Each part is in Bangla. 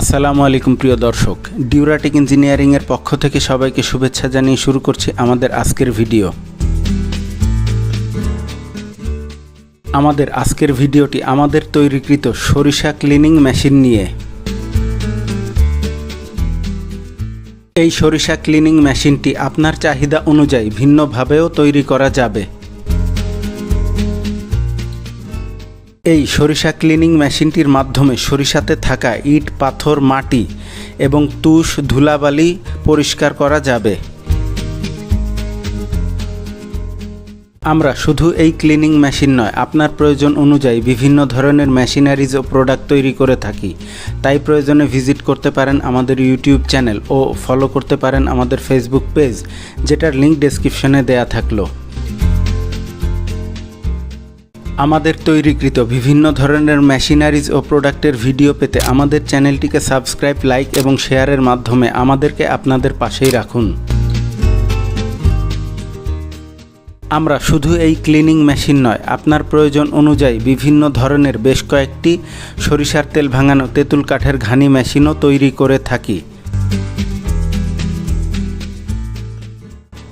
আসসালামু আলাইকুম প্রিয় দর্শক, ডিউরাটিক ইঞ্জিনিয়ারিংয়ের পক্ষ থেকে সবাইকে শুভেচ্ছা জানিয়ে শুরু করছি আমাদের আজকের ভিডিও। আমাদের আজকের ভিডিওটি আমাদের তৈরিকৃত সরিষা ক্লিনিং মেশিন নিয়ে। এই সরিষা ক্লিনিং মেশিনটি আপনার চাহিদা অনুযায়ী ভিন্নভাবেও তৈরি করা যাবে। এই সরিষা ক্লিনিং মেশিনটির মাধ্যমে সরিষাতে থাকা ইট, পাথর, মাটি এবং তুষ, ধুলাবালি পরিষ্কার করা যাবে। আমরা শুধু এই ক্লিনিং মেশিন নয়, আপনার প্রয়োজন অনুযায়ী বিভিন্ন ধরনের মেশিনারিজ ও প্রোডাক্ট তৈরি করে থাকি। তাই প্রয়োজনে ভিজিট করতে পারেন আমাদের ইউটিউব চ্যানেল ও ফলো করতে পারেন আমাদের ফেসবুক পেজ, যেটার লিঙ্ক ডেসক্রিপশনে দেয়া থাকল। আমাদের তৈরিকৃত বিভিন্ন ধরনের মেশিনারিজ ও প্রোডাক্টের ভিডিও পেতে আমাদের চ্যানেলটিকে সাবস্ক্রাইব, লাইক এবং শেয়ারের মাধ্যমে আমাদেরকে আপনাদের পাশেই রাখুন। আমরা শুধু এই ক্লিনিং মেশিন নয়, আপনার প্রয়োজন অনুযায়ী বিভিন্ন ধরনের বেশ কয়েকটি সরিষার তেল ভাঙানো তেঁতুল কাঠের ঘানি মেশিনও তৈরি করে থাকি।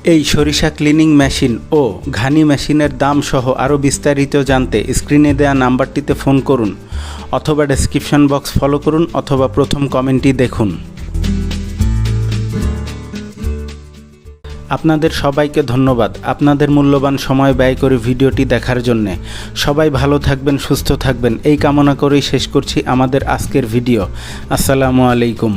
এই সরিষা ক্লিনিং মেশিন ও ঘানি মেশিনের দাম সহ আরও বিস্তারিত জানতে স্ক্রিনে দেয়া নাম্বারটিতে ফোন করুন অথবা ডেসক্রিপশন বক্স ফলো করুন অথবা প্রথম কমেন্টটি দেখুন। আপনাদের সবাইকে ধন্যবাদ আপনাদের মূল্যবান সময় ব্যয় করে ভিডিওটি দেখার জন্যে। সবাই ভালো থাকবেন, সুস্থ থাকবেন। এই কামনা করেই শেষ করছি আমাদের আজকের ভিডিও। আসসালামু আলাইকুম।